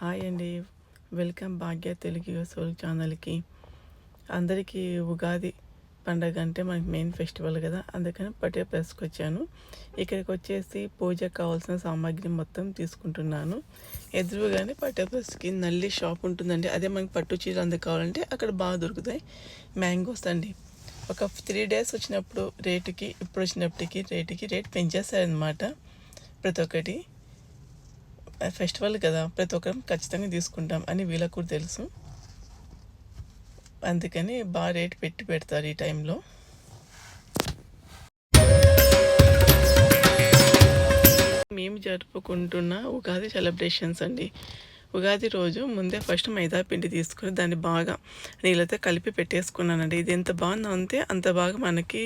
Hi అండి. Welcome భాగ్య Telugu soul ఛానల్కి. అందరికీ ఉగాది పండగ అంటే మనకి మెయిన్ ఫెస్టివల్ కదా అందుకని పటే ప్రెస్కి వచ్చాను ఇక్కడికి వచ్చేసి పూజకు కావాల్సిన సామాగ్రి మొత్తం తీసుకుంటున్నాను. ఎదురుగానే పటే ప్రెస్కి నల్లి షాప్ ఉంటుందండి అదే మనకి పట్టు చీరలు అందుకు కావాలంటే అక్కడ బాగా దొరుకుతాయి. మ్యాంగోస్ అండి. ఒక త్రీ డేస్ వచ్చినప్పుడు రేటుకి ఇప్పుడు వచ్చినప్పటికి రేటుకి రేట్ పెంచేస్తారనమాట ప్రతి ఒక్కటి. ఫెస్టివల్ కదా ప్రతి ఒక్కరం ఖచ్చితంగా తీసుకుంటాం అని వీళ్ళకు కూడా తెలుసు. అందుకని బాగా రేట్ పెట్టి పెడతారు ఈ టైంలో. మేము జరుపుకుంటున్న ఉగాది సెలబ్రేషన్స్ అండి. ఉగాది రోజు ముందే ఫస్ట్ మైదా పిండి తీసుకుని దాన్ని బాగా నీళ్ళతో కలిపి పెట్టేసుకున్నానండి. ఇది ఎంత బాగుందో అంతే అంత బాగా మనకి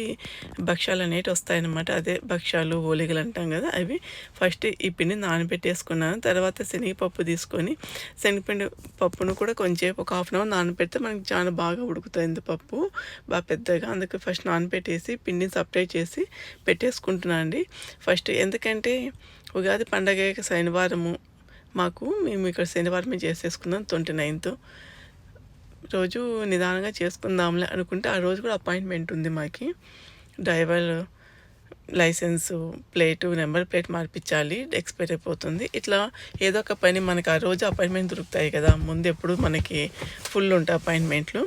భక్ష్యాలు అనేవి వస్తాయన్నమాట. అదే భక్ష్యాలు ఓలిగలు అంటాం కదా అవి ఫస్ట్ ఈ పిండి నానబెట్టేసుకున్నాను. తర్వాత శనగపప్పు తీసుకొని శనగపిండి పప్పును కూడా కొంచెంసేపు ఒక హాఫ్ అన్ అవర్ నానబెడితే మనకి చాలా బాగా ఉడుకుతుంది పప్పు. బాగా పెద్దగా అందుకే ఫస్ట్ నానబెట్టేసి పిండిని సపరేట్ చేసి పెట్టేసుకుంటున్నాను అండి ఫస్ట్ ఎందుకంటే ఉగాది పండగ శనివారము మాకు మేము ఇక్కడ శనివారమే చేసేసుకున్నాం ట్వంటీ నైన్త్. రోజు నిదానంగా చేసుకుందాంలే అనుకుంటే ఆ రోజు కూడా అపాయింట్మెంట్ ఉంది మాకి. Driver licence plate number plate మార్పించాలి expire అయిపోతుంది. ఇట్లా ఏదో ఒక పని మనకి ఆ రోజు అపాయింట్మెంట్ దొరుకుతాయి కదా ముందు ఎప్పుడు మనకి ఫుల్ ఉంటాయి అపాయింట్మెంట్లు.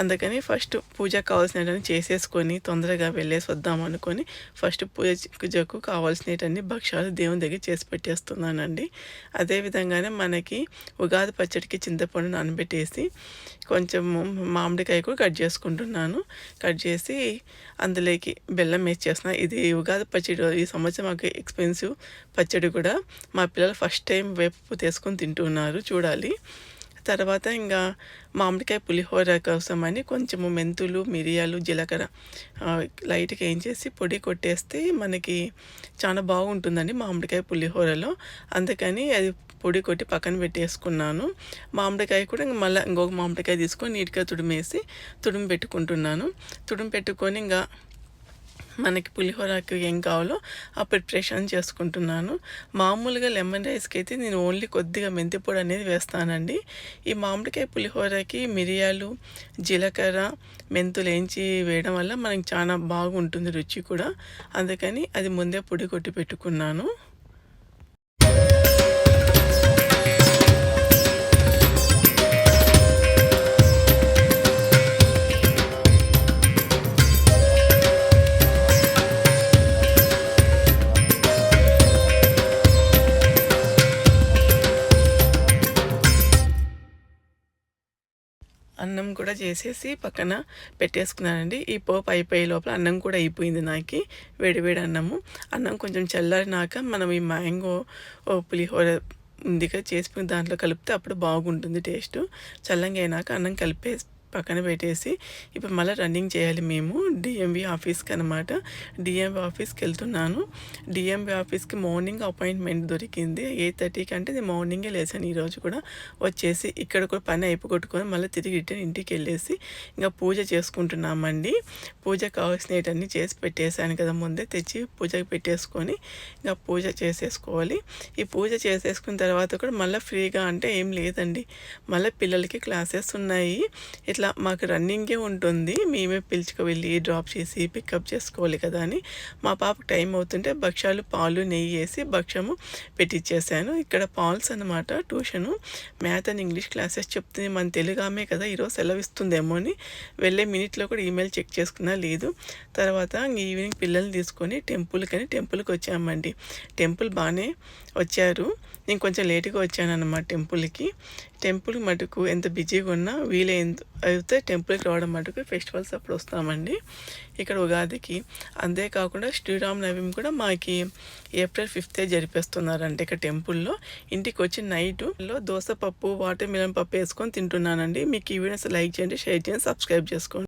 అందుకని ఫస్ట్ పూజ కావాల్సినవన్నీ చేసేసుకొని తొందరగా వెళ్ళేసి వద్దాం అనుకొని ఫస్ట్ పూజకు కావాల్సినవన్నీ భక్ష్యాలు దేవుని దగ్గర చేసి పెట్టేస్తున్నానండి. అదేవిధంగానే మనకి ఉగాది పచ్చడికి చింతపండు నానబెట్టేసి కొంచెం మామిడికాయ కూడా కట్ చేసుకుంటున్నాను. కట్ చేసి అందులోకి బెల్లం వేసి చేసిన ఇది ఉగాది పచ్చడి ఈ సంవత్సరం మాకు ఎక్స్పెన్సివ్ పచ్చడి కూడా. మా పిల్లలు ఫస్ట్ టైం వేపు తీసుకొని తింటున్నారు చూడాలి. తర్వాత ఇంకా మామిడికాయ పులిహోర కోసం అని కొంచెము మెంతులు మిరియాలు జీలకర్ర లైట్గా ఏం చేసి పొడి కొట్టేస్తే మనకి చాలా బాగుంటుందండి మామిడికాయ పులిహోరలో. అందుకని అది పొడి కొట్టి పక్కన పెట్టేసుకున్నాను. మామిడికాయ కూడా ఇంకా మళ్ళీ ఇంకొక మామిడికాయ తీసుకొని నీట్గా తుడిమేసి తుడుము పెట్టుకుంటున్నాను. తుడుము పెట్టుకొని ఇంకా మనకి పులిహోరకి ఏం కావాలో ఆ ప్రిపరేషన్ చేసుకుంటున్నాను. మామూలుగా లెమన్ రైస్కి అయితే నేను ఓన్లీ కొద్దిగా మెంతి పొడి అనేది వేస్తానండి. ఈ మామిడికాయ పులిహోరకి మిరియాలు జీలకర్ర మెంతులు వేయించి వేయడం వల్ల మనకి చాలా బాగుంటుంది రుచి కూడా. అందుకని అది ముందే పొడి కొట్టి పెట్టుకున్నాను. అన్నం కూడా చేసేసి పక్కన పెట్టేసుకున్నానండి. ఈ పోపు అయిపోయే లోపల అన్నం కూడా అయిపోయింది నాకు. వేడివేడి అన్నము. అన్నం కొంచెం చల్లారినాక మనం ఈ మ్యాంగో పులిహోర ఉందిగా చేసుకుని దాంట్లో కలిపితే అప్పుడు బాగుంటుంది టేస్ట్. చల్లంగా అయినాక అన్నం కలిపేసి పక్కన పెట్టేసి ఇప్పుడు మళ్ళీ రన్నింగ్ చేయాలి మేము. డిఎంవి ఆఫీస్కి అనమాట డిఎంవి ఆఫీస్కి వెళ్తున్నాను. డిఎంబి ఆఫీస్కి మార్నింగ్ అపాయింట్మెంట్ దొరికింది. ఎయిట్ థర్టీకి అంటే నేను మార్నింగే లేచాను. ఈరోజు కూడా వచ్చేసి ఇక్కడ కూడా పని అయిపోగొట్టుకొని మళ్ళీ తిరిగి రిటర్న్ ఇంటికి వెళ్ళేసి ఇంకా పూజ చేసుకుంటున్నామండి. పూజ కావాల్సినవన్నీ చేసి పెట్టేశాను కదా ముందే తెచ్చి పూజకి పెట్టేసుకొని ఇంకా పూజ చేసేసుకోవాలి. ఈ పూజ చేసేసుకున్న తర్వాత కూడా మళ్ళీ ఫ్రీగా అంటే ఏం లేదండి. మళ్ళీ పిల్లలకి క్లాసెస్ ఉన్నాయి. ఇట్లా మాకు రన్నింగే ఉంటుంది. మేమే పిలుచుకు వెళ్ళి డ్రాప్ చేసి పికప్ చేసుకోవాలి కదా అని మా పాపకు టైం అవుతుంటే భక్ష్యాలు పాలు నెయ్యి వేసి భక్ష్యము పెట్టించేసాను ఇక్కడ పాల్స్ అనమాట tuition math and English classes చెప్తుంది. మన తెలుగు ఆమె కదా ఈరోజు సెలవు ఇస్తుందేమో అని వెళ్ళే మినిట్లో కూడా ఈమెయిల్ చెక్ చేసుకున్నా లేదు. తర్వాత ఈవినింగ్ పిల్లల్ని తీసుకొని టెంపుల్కి అని టెంపుల్కి వచ్చామండి. టెంపుల్ బాగానే వచ్చారు. నేను కొంచెం లేట్గా వచ్చాను అన్నమాట టెంపుల్కి. టెంపుల్ మటుకు ఎంత బిజీగా ఉన్నా వీలైంది అయితే టెంపుల్కి రావడం మటుకు ఫెస్టివల్స్ అప్పుడు వస్తామండి. ఇక్కడ ఉగాదికి. అంతేకాకుండా శ్రీరామనవమి కూడా మాకి ఏప్రిల్ ఫిఫ్తే జరిపేస్తున్నారంటే ఇక్కడ టెంపుల్లో. ఇంటికి వచ్చి నైట్లో దోశ పప్పు వాటర్ మిలన్ పప్పు వేసుకొని తింటున్నానండి. మీకు ఈ వీడియోస్ లైక్ చేయండి షేర్ చేయండి సబ్స్క్రైబ్ చేసుకోండి.